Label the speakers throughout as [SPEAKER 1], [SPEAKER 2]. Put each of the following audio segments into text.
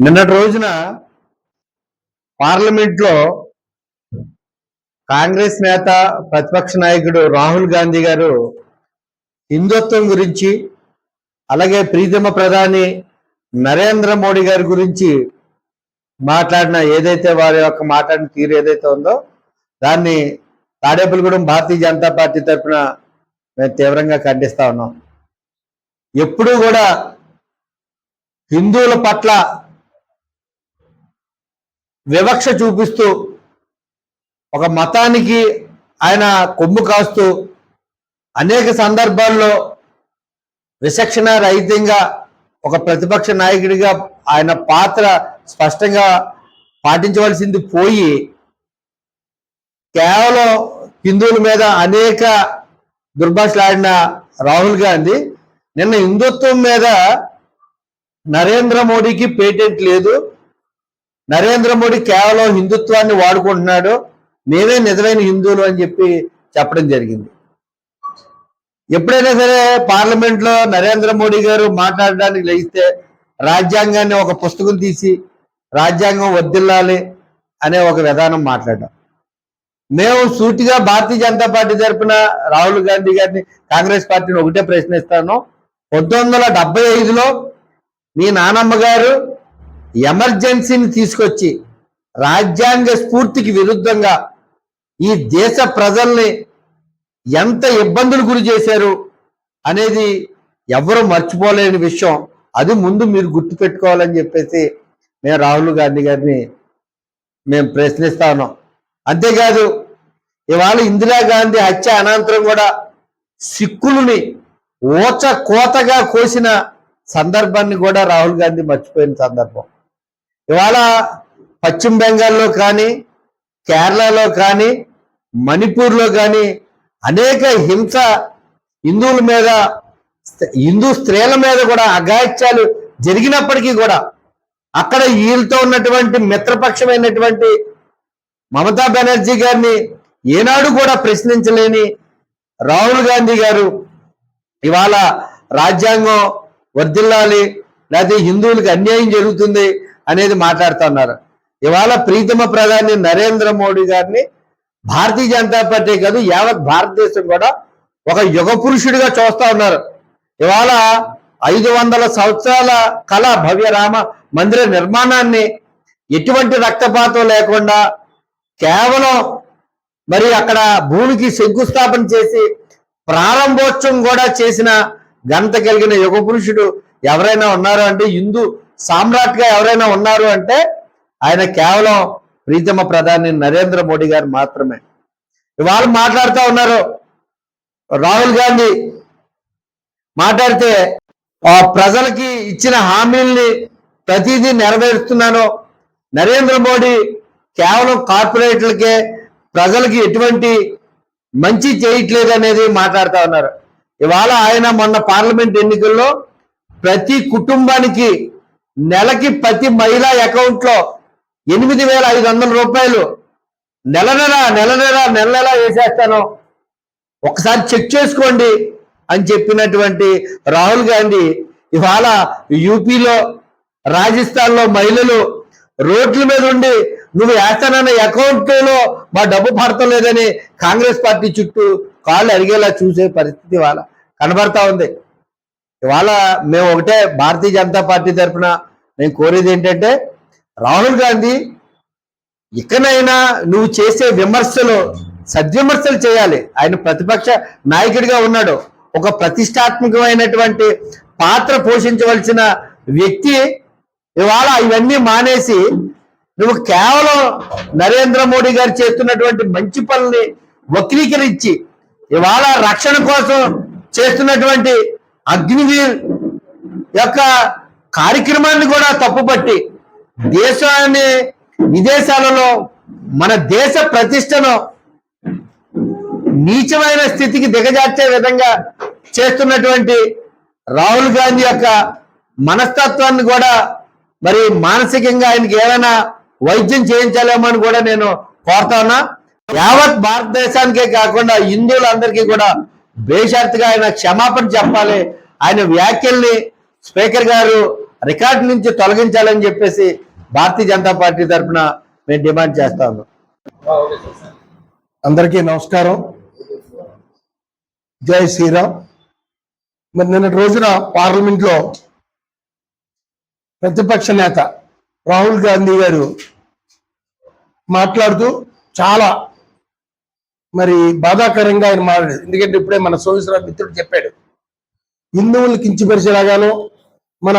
[SPEAKER 1] నిన్నటి రోజున పార్లమెంట్లో కాంగ్రెస్ నేత ప్రతిపక్ష నాయకుడు రాహుల్ గాంధీ గారు హిందుత్వం గురించి అలాగే ప్రీతమ ప్రధాని నరేంద్ర మోడీ గారి గురించి మాట్లాడిన ఏదైతే వారి యొక్క మాట్లాడిన తీరు ఏదైతే ఉందో దాన్ని తాడేపల్లిగూడెం భారతీయ జనతా పార్టీ తరఫున మేము తీవ్రంగా ఖండిస్తా ఉన్నాం. ఎప్పుడూ కూడా హిందువుల పట్ల వివక్ష చూపిస్తూ ఒక మతానికి ఆయన కొమ్ము కాస్తూ అనేక సందర్భాల్లో విచక్షణ రహితంగా ఒక ప్రతిపక్ష నాయకుడిగా ఆయన పాత్ర స్పష్టంగా పాటించవలసింది పోయి కేవలం హిందువుల మీద అనేక దుర్భాషలాడిన రాహుల్ గాంధీ నిన్న హిందుత్వం మీద నరేంద్ర మోడీకి పేటెంట్ లేదు. నరేంద్ర మోడీ కేవలం హిందుత్వాన్ని వాడుకుంటున్నాడు. మేమే నిజమైన హిందువులు అని చెప్పి చెప్పడం జరిగింది. ఎప్పుడైనా సరే పార్లమెంట్లో నరేంద్ర మోడీ గారు మాట్లాడడానికి లేస్తే రాజ్యాంగాన్ని ఒక పుస్తకం తీసి రాజ్యాంగం వర్దిల్లాలి అనే ఒక విధానం మాట్లాడాం. మేము సూటిగా భారతీయ జనతా పార్టీ తరఫున రాహుల్ గాంధీ గారిని కాంగ్రెస్ పార్టీని ఒకటే ప్రశ్నిస్తాను. పంతొమ్మిది వందల డెబ్బై ఐదులో మీ నానమ్మ గారు ఎమర్జెన్సీని తీసుకొచ్చి రాజ్యాంగ స్ఫూర్తికి విరుద్ధంగా ఈ దేశ ప్రజల్ని ఎంత ఇబ్బందులు గురి చేశారు అనేది ఎవరు మర్చిపోలేని విషయం. అది ముందు మీరు గుర్తు పెట్టుకోవాలని చెప్పేసి మేము రాహుల్ గాంధీ గారిని మేము ప్రశ్నిస్తా ఉన్నాం. అంతేకాదు ఇవాళ ఇందిరాగాంధీ హత్య అనంతరం కూడా సిక్కులని ఓచ కోతగా కోసిన సందర్భాన్ని కూడా రాహుల్ గాంధీ మర్చిపోయిన సందర్భం. ఇవాళ పశ్చిమ బెంగాల్లో కానీ కేరళలో కానీ మణిపూర్లో కానీ అనేక హింస హిందువుల మీద హిందూ స్త్రీల మీద కూడా అఘాయిత్యాలు జరిగినప్పటికీ కూడా అక్కడ వీళ్ళతో ఉన్నటువంటి మిత్రపక్షమైనటువంటి మమతా బెనర్జీ గారిని ఏనాడు కూడా ప్రశ్నించలేని రాహుల్ గాంధీ గారు ఇవాళ రాజ్యాంగం వర్దిల్లాలి లేకపోతే హిందువులకు అన్యాయం జరుగుతుంది అనేది మాట్లాడుతున్నారు. ఇవాళ ప్రీతమ ప్రధాని నరేంద్ర మోడీ గారిని భారతీయ జనతా పార్టీ కాదు యావత్ భారతదేశం కూడా ఒక యుగ పురుషుడిగా చూస్తా ఉన్నారు. ఇవాళ ఐదు వందల సంవత్సరాల కళ భవ్య రామ మందిర నిర్మాణాన్ని ఎటువంటి రక్తపాతం లేకుండా కేవలం మరి అక్కడ భూమికి శంకుస్థాపన చేసి ప్రారంభోత్సవం కూడా చేసిన ఘనత కలిగిన యుగ పురుషుడు ఎవరైనా ఉన్నారు అంటే హిందూ సామ్రాట్గా ఎవరైనా ఉన్నారు అంటే ఆయన కేవలం ప్రీతమ ప్రధాని నరేంద్ర మోడీ గారు మాత్రమే. ఇవాళ మాట్లాడుతూ ఉన్నారు రాహుల్ గాంధీ. మాట్లాడితే ఆ ప్రజలకి ఇచ్చిన హామీల్ని ప్రతిదీ నెరవేరుస్తున్నాను. నరేంద్ర మోడీ కేవలం కార్పొరేట్లకే ప్రజలకి ఎటువంటి మంచి చేయట్లేదు అనేది మాట్లాడుతూ ఉన్నారు. ఇవాళ ఆయన మొన్న పార్లమెంట్ ఎన్నికల్లో ప్రతి కుటుంబానికి నెలకి ప్రతి మహిళా అకౌంట్లో ఎనిమిది వేల ఐదు వందల రూపాయలు. నెల నెల నెల నెల నెల నెల వేసేస్తాను? ఒకసారి చెక్ చేసుకోండి అని చెప్పినటువంటి రాహుల్ గాంధీ ఇవాళ యూపీలో రాజస్థాన్లో మహిళలు రోడ్ల మీద ఉండి నువ్వు వేస్తానన్న అకౌంట్లో మా డబ్బు పడతలేదని కాంగ్రెస్ పార్టీ చుట్టూ కాళ్ళు అరిగేలా చూసే పరిస్థితి ఇవాళ కనబడతా ఉంది. ఇవాళ మేము ఒకటే భారతీయ జనతా పార్టీ తరఫున నేను కోరేది ఏంటంటే రాహుల్ గాంధీ ఇకనైనా నువ్వు చేసే విమర్శలు సద్విమర్శలు చేయాలి. ఆయన ప్రతిపక్ష నాయకుడిగా ఉన్నాడు. ఒక ప్రతిష్టాత్మకమైనటువంటి పాత్ర పోషించవలసిన వ్యక్తి ఇవాళ ఇవన్నీ మానేసి నువ్వు కేవలం నరేంద్ర మోడీ గారు చేస్తున్నటువంటి మంచి పనుల్ని వక్రీకరించి ఇవాళ రక్షణ కోసం చేస్తున్నటువంటి అగ్నివీర్ యొక్క కార్యక్రమాన్ని కూడా తప్పుపట్టి దేశాన్ని విదేశాలలో మన దేశ ప్రతిష్టను నీచమైన స్థితికి దిగజార్చే విధంగా చేస్తున్నటువంటి రాహుల్ గాంధీ యొక్క మనస్తత్వాన్ని కూడా మరి మానసికంగా ఆయనకి ఏమైనా వైద్యం చేయించాలేమో అని కూడా నేను కోరుతా ఉన్నా. యావత్ భారతదేశానికే కాకుండా హిందువులందరికీ కూడా బేషరతుగా ఆయన క్షమాపణ చెప్పాలి. ఆయన వ్యాఖ్యల్ని స్పీకర్ గారు రికార్డు నుంచి తొలగించాలని చెప్పేసి భారతీయ జనతా పార్టీ తరఫున మేము డిమాండ్ చేస్తాము
[SPEAKER 2] అందరికీ నమస్కారం. జై శ్రీరామ్. మరి నిన్నటి రోజున పార్లమెంట్లో ప్రతిపక్ష నేత రాహుల్ గాంధీ గారు మాట్లాడుతూ చాలా మరి బాధాకరంగా ఆయన మాట్లాడారు. ఎందుకంటే ఇప్పుడే మన సోమేశ్వర మిత్రుడు చెప్పాడు హిందువులు కించిపరిచేలాగాను మన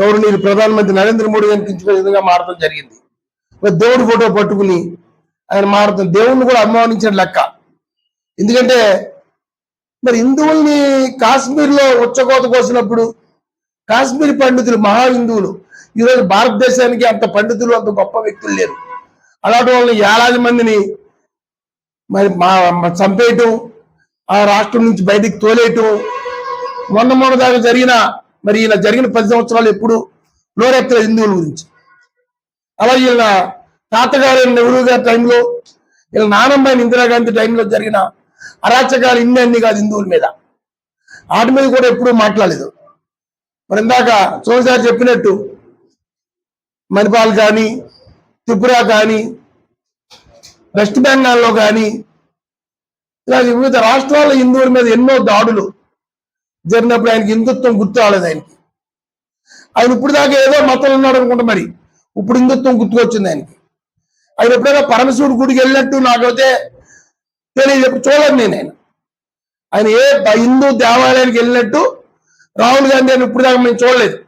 [SPEAKER 2] గౌరవనీయులు ప్రధానమంత్రి నరేంద్ర మోడీ గారిని విధంగా మారడం జరిగింది. మరి దేవుడి ఫోటో పట్టుకుని ఆయన మారడం దేవుణ్ణి కూడా అవమానించిన లెక్క. ఎందుకంటే మరి హిందువుల్ని కాశ్మీర్లో ఉచ్చకోత కోసినప్పుడు కాశ్మీర్ పండితులు మహా హిందువులు. ఈరోజు భారతదేశానికి అంత పండితులు అంత గొప్ప వ్యక్తులు లేరు. అలాంటి వాళ్ళని ఏలాది మందిని మరి మా మా- చంపేయటం ఆ రాష్ట్రం నుంచి బయటికి తోలేయటం మొన్న మొన్న దాకా జరిగిన మరి ఇలా జరిగిన పది సంవత్సరాలు ఎప్పుడు లోరెత్తల హిందువుల గురించి. అలా వీళ్ళ తాతగారు నెహ్రూ గారి టైంలో వీళ్ళ నానమ్మ ఇందిరాగాంధీ టైంలో జరిగిన అరాచకాలు ఇన్ని అన్ని కాదు హిందువుల మీద. వాటి మీద కూడా ఎప్పుడూ మాట్లాడలేదు. మరి ఇందాక సోమసారి చెప్పినట్టు మణిపాల్ కానీ త్రిపుర కానీ వెస్ట్ బెంగాల్లో కానీ ఇలా వివిధ రాష్ట్రాల హిందువుల మీద ఎన్నో దాడులు జరిగినప్పుడు ఆయనకి హిందుత్వం గుర్తు రాలేదు ఆయనకి. ఆయన ఇప్పుడు దాకా ఏదో మతంలో ఉన్నాడు అనుకుంటా మరి. ఇప్పుడు హిందుత్వం గుర్తుకొచ్చింది ఆయనకి. ఆయన ఎప్పుడైనా పరమశివుడి గుడికి వెళ్ళినట్టు నాకైతే తెలియదు. ఎప్పుడు చూడలేదు నేను ఆయన. ఆయన ఏ హిందూ దేవాలయానికి వెళ్ళినట్టు రాహుల్ గాంధీ అని ఇప్పుడు దాకా మేము చూడలేదు.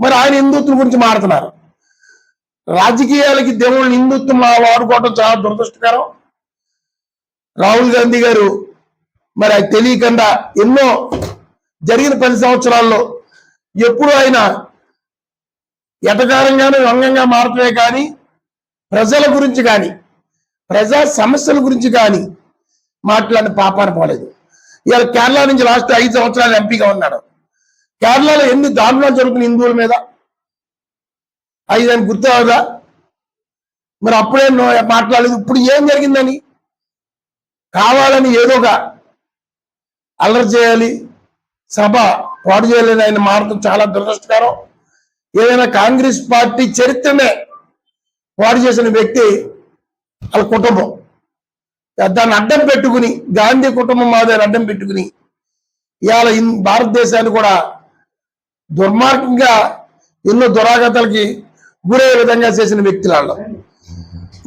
[SPEAKER 2] మరి ఆయన హిందుత్వం గురించి మారుతున్నారు రాజకీయాలకి దేవుళ్ళని హిందుత్వం మా చాలా దురదృష్టకరం. రాహుల్ గాంధీ గారు మరి అది తెలియకుండా ఎన్నో జరిగిన పది సంవత్సరాల్లో ఎప్పుడు ఆయన ఎటకారంగానే వంగంగా మారటమే కానీ ప్రజల గురించి కానీ ప్రజా సమస్యల గురించి కానీ మాట్లాడిన పాపాన పోలేదు. ఇవాళ కేరళ నుంచి లాస్ట్ ఐదు సంవత్సరాలు ఎంపీగా ఉన్నాడు. కేరళలో ఎన్ని దారుణాలు జరుగుతున్న హిందువుల మీద? అవి దానికి గుర్తురాదా మరి అప్పుడే మాట్లాడలేదు. ఇప్పుడు ఏం జరిగిందని? కావాలని ఏదోగా అల్లరి చేయాలి. సభ పాడు చేయలేని ఆయన మారడం చాలా దురదృష్టకరం. ఏదైనా కాంగ్రెస్ పార్టీ చరిత్రనే పాడు చేసిన వ్యక్తి వాళ్ళ కుటుంబం. దాన్ని అడ్డం పెట్టుకుని గాంధీ కుటుంబం మాదే అడ్డం పెట్టుకుని ఇవాళ ఇన్- భారతదేశాన్ని కూడా దుర్మార్గంగా ఎన్నో దురాగతలకి గురయ్యే విధంగా చేసిన వ్యక్తులు వాళ్ళు.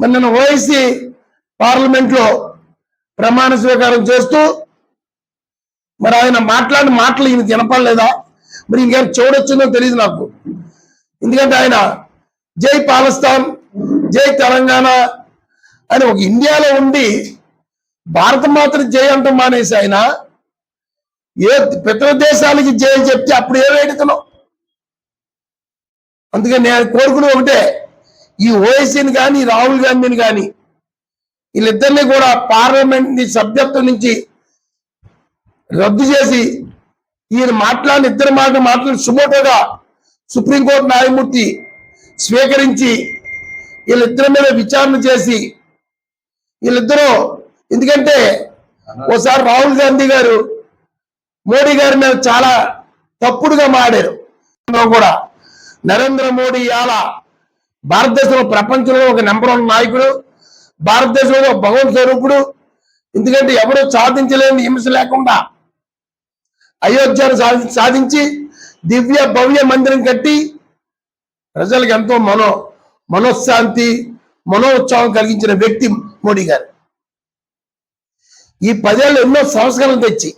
[SPEAKER 2] మరి నేను ఓఐసి పార్లమెంట్లో ప్రమాణ స్వీకారం చేస్తూ మరి ఆయన మాట్లాడిన మాటలు ఈయన తినపడలేదా మరి ఇంకేం చూడొచ్చిందో తెలియదు నాకు. ఎందుకంటే ఆయన జై పాకిస్తాన్ జై తెలంగాణ అని ఒక ఇండియాలో ఉండి భారత మాత్రం జై అంటూ మానేసి ఆయన ఏ ఇతర దేశాలకి జై చెప్తే అప్పుడు ఏమేడుతున్నావు అందుకే నేను కోరుకునే ఒకటే ఈ ఓఎస్సీని కానీ రాహుల్ గాంధీని కానీ వీళ్ళిద్దరినీ కూడా పార్లమెంట్ని సభ్యత్వం నుంచి రద్దు చేసి ఈయన మాట్లాడిన ఇద్దరు మాట మాట్లాడి సుమోటోగా సుప్రీంకోర్టు న్యాయమూర్తి స్వీకరించి వీళ్ళిద్దరి మీద విచారణ చేసి వీళ్ళిద్దరూ ఎందుకంటే ఓసారి రాహుల్ గాంధీ గారు మోడీ గారి మీద చాలా తప్పుడుగా మాడారు కూడా నరేంద్ర మోడీ అలా భారతదేశంలో ప్రపంచంలో ఒక నెంబర్ వన్ నాయకుడు భారతదేశంలో భగవత్ స్వరూపుడు. ఎందుకంటే ఎవరు సాధించలేని హింస లేకుండా అయోధ్యను సాధించి దివ్య భవ్య మందిరం కట్టి ప్రజలకు ఎంతో మనో మనోశాంతి మనోత్సాహం కలిగించిన వ్యక్తి మోడీ గారు. ఈ పదేళ్ళు ఎన్నో సంస్కరణలు తెచ్చి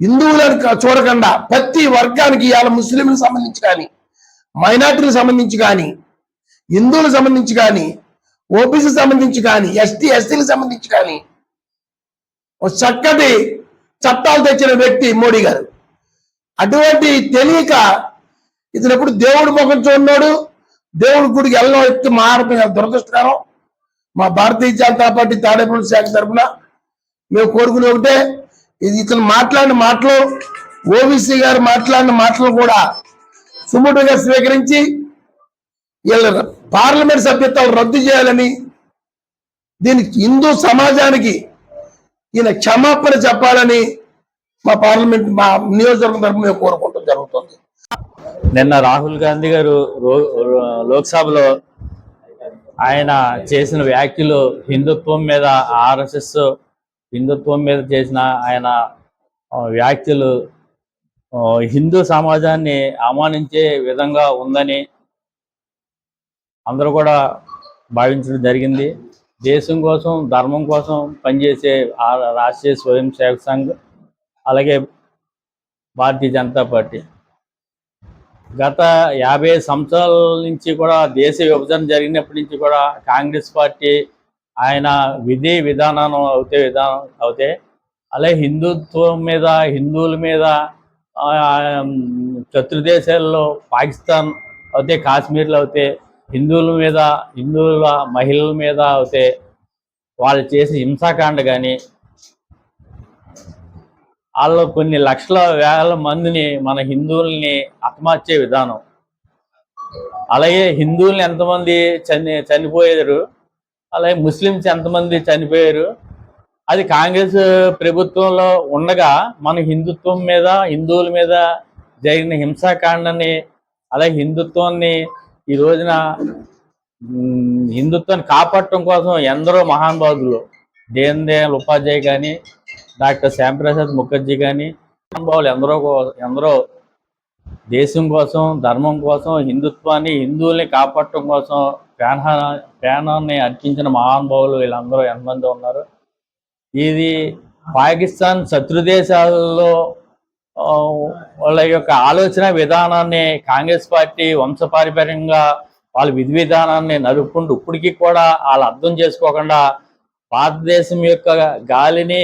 [SPEAKER 2] హిందువులను చూడకుండా ప్రతి వర్గానికి ఇవాళ ముస్లింలకు సంబంధించి కానీ మైనార్టీలకు సంబంధించి కానీ హిందువులకు సంబంధించి కానీ ఓబీసీకి సంబంధించి కానీ ఎస్టీ ఎస్టీలకు సంబంధించి కానీ ఒక చక్కటి చట్టాలు తెచ్చిన వ్యక్తి మోడీ గారు. అటువంటి తెలియక ఇతను ఎప్పుడు దేవుడి ముఖం చూడన్నాడు దేవుడి గుడికి వెళ్ళడం ఎత్తి మారడం దురదృష్టకరం. మా భారతీయ జనతా పార్టీ తాడేపల్లి శాఖ తరఫున మేము కోరుకునే ఒకటే ఇది ఇతను మాట్లాడిన మాటలు ఓబీసీ గారు మాట్లాడిన మాటలు కూడా సుముటుగా స్వీకరించి వీళ్ళ పార్లమెంట్ సభ్యత్వాలు రద్దు చేయాలని దీనికి హిందూ సమాజానికి ఈయన క్షమాపణ చెప్పాలని మా పార్లమెంట్ మా నియోజకవర్గం తరఫున మేము కోరుకుంటాం జరుగుతుంది.
[SPEAKER 3] నిన్న రాహుల్ గాంధీ గారు లోక్సభలో ఆయన చేసిన వ్యాఖ్యలు హిందుత్వం మీద ఆర్ఎస్ఎస్ హిందుత్వం మీద చేసిన ఆయన వ్యాఖ్యలు హిందూ సమాజాన్ని అవమానించే విధంగా ఉందని అందరూ కూడా భావించడం జరిగింది. దేశం కోసం ధర్మం కోసం పనిచేసే రాష్ట్రీయ స్వయం సేవక సంఘ్ అలాగే భారతీయ జనతా పార్టీ. గత యాభై సంవత్సరాల నుంచి కూడా దేశ విభజన జరిగినప్పటి నుంచి కూడా కాంగ్రెస్ పార్టీ ఆయన విధి విధానం అవుతే విధానం అవుతే అలాగే హిందుత్వం మీద హిందువుల మీద ఆ, శత్రు దేశాల్లో పాకిస్తాన్ అవుతే కాశ్మీర్లో అవుతే హిందువుల మీద హిందువుల మహిళల మీద అయితే వాళ్ళు చేసే హింసాకాండ కానీ వాళ్ళు కొన్ని లక్షల వేల మందిని మన హిందువుల్ని ఆత్మహత్య విధానం. అలాగే హిందువుల్ని ఎంతమంది చని చనిపోయారు అలాగే ముస్లిమ్స్ ఎంతమంది చనిపోయారు అది కాంగ్రెస్ ప్రభుత్వంలో ఉండగా మన హిందుత్వం మీద హిందువుల మీద జరిగిన హింసాకాండని అలాగే హిందుత్వాన్ని ఈ రోజున హిందుత్వాన్ని కాపాడటం కోసం ఎందరో మహానుభావులు దీన్ దయాళ్ ఉపాధ్యాయ కానీ డాక్టర్ శ్యాంప్రసాద్ ముఖర్జీ కానీ మహానుభావులు ఎందరో ఎందరో దేశం కోసం ధర్మం కోసం హిందుత్వాన్ని హిందువుల్ని కాపాడటం కోసం ప్రాణ ప్రాణాన్ని అర్పించిన మహానుభావులు వీళ్ళందరూ ఎంతమంది ఉన్నారు? ఇది పాకిస్తాన్ శత్రుదేశాల్లో వాళ్ళ యొక్క ఆలోచన విధానాన్ని కాంగ్రెస్ పార్టీ వంశపారిపర్యంగా వాళ్ళ విధి విధానాన్ని నలుపుకుంటూ ఇప్పటికీ కూడా వాళ్ళు అర్థం చేసుకోకుండా భారతదేశం యొక్క గాలిని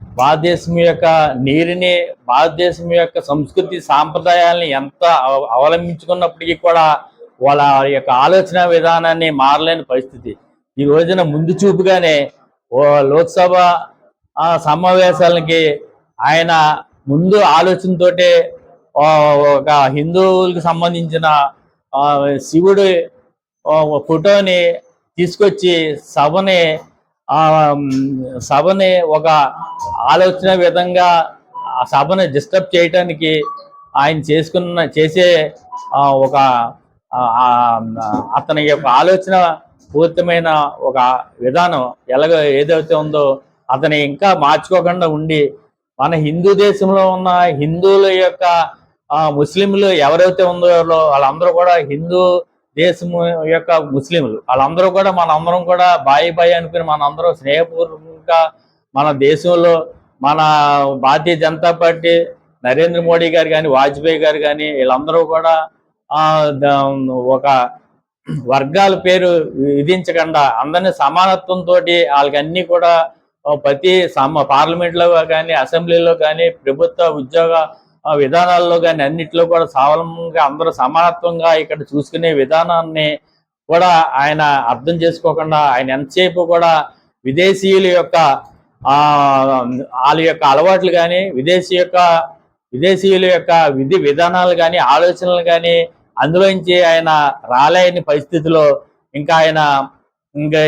[SPEAKER 3] భారతదేశం యొక్క నీరుని భారతదేశం యొక్క సంస్కృతి సాంప్రదాయాలని ఎంత అవలంబించుకున్నప్పటికీ కూడా వాళ్ళ యొక్క ఆలోచన విధానాన్ని మారలేని పరిస్థితి. ఈ రోజున ముందు చూపుగానే ఓ లోక్సభ సమావేశాలకి ఆయన ముందు ఆలోచనతోటే ఒక హిందువులకు సంబంధించిన శివుడి శివుడు ఫోటోని తీసుకొచ్చి సభని సభని ఒక ఆలోచన విధంగా ఆ సభను డిస్టర్బ్ చేయటానికి ఆయన చేసుకున్న చేసే ఒక అతని యొక్క ఆలోచన పూర్తమైన ఒక విధానం ఎలాగో ఏదైతే ఉందో అతని ఇంకా మార్చుకోకుండా ఉండి మన హిందూ దేశంలో ఉన్న హిందువుల యొక్క ముస్లింలు ఎవరైతే ఉందో వాళ్ళందరూ కూడా హిందూ దేశము యొక్క ముస్లింలు. వాళ్ళందరూ కూడా మనందరం కూడా బాయి బాయి అనుకుని మనందరం స్నేహపూర్వకంగా మన దేశంలో మన భారతీయ జనతా పార్టీ నరేంద్ర మోడీ గారు కానీ వాజ్పేయి గారు కానీ వీళ్ళందరూ కూడా ఒక వర్గాల పేరు విధించకుండా అందరినీ సమానత్వంతో వాళ్ళకి అన్నీ కూడా ప్రతి సమ పార్లమెంట్లో కానీ అసెంబ్లీలో కానీ ప్రభుత్వ ఉద్యోగ విధానాల్లో కానీ అన్నిట్లో కూడా స్వావలంబనంగా అందరూ సమానత్వంగా ఇక్కడ చూసుకునే విధానాన్ని కూడా ఆయన అర్థం చేసుకోకుండా ఆయన ఎంతసేపు కూడా విదేశీయుల యొక్క వాళ్ళ యొక్క అలవాట్లు కానీ విదేశీ యొక్క విదేశీయుల యొక్క విధి విధానాలు కానీ ఆలోచనలు కానీ అందులోంచి ఆయన రాలేని పరిస్థితిలో ఇంకా ఆయన ఇంకా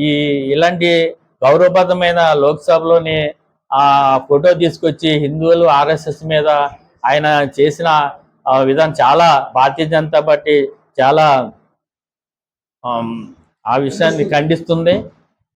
[SPEAKER 3] ఈ ఇలాంటి గౌరవప్రదమైన లోక్సభలోని ఆ ఫోటో తీసుకొచ్చి హిందువులు ఆర్ఎస్ఎస్ మీద ఆయన చేసిన ఆ విధానం చాలా భారతీయ జనతా పార్టీ చాలా ఆ విషయాన్ని ఖండిస్తుంది.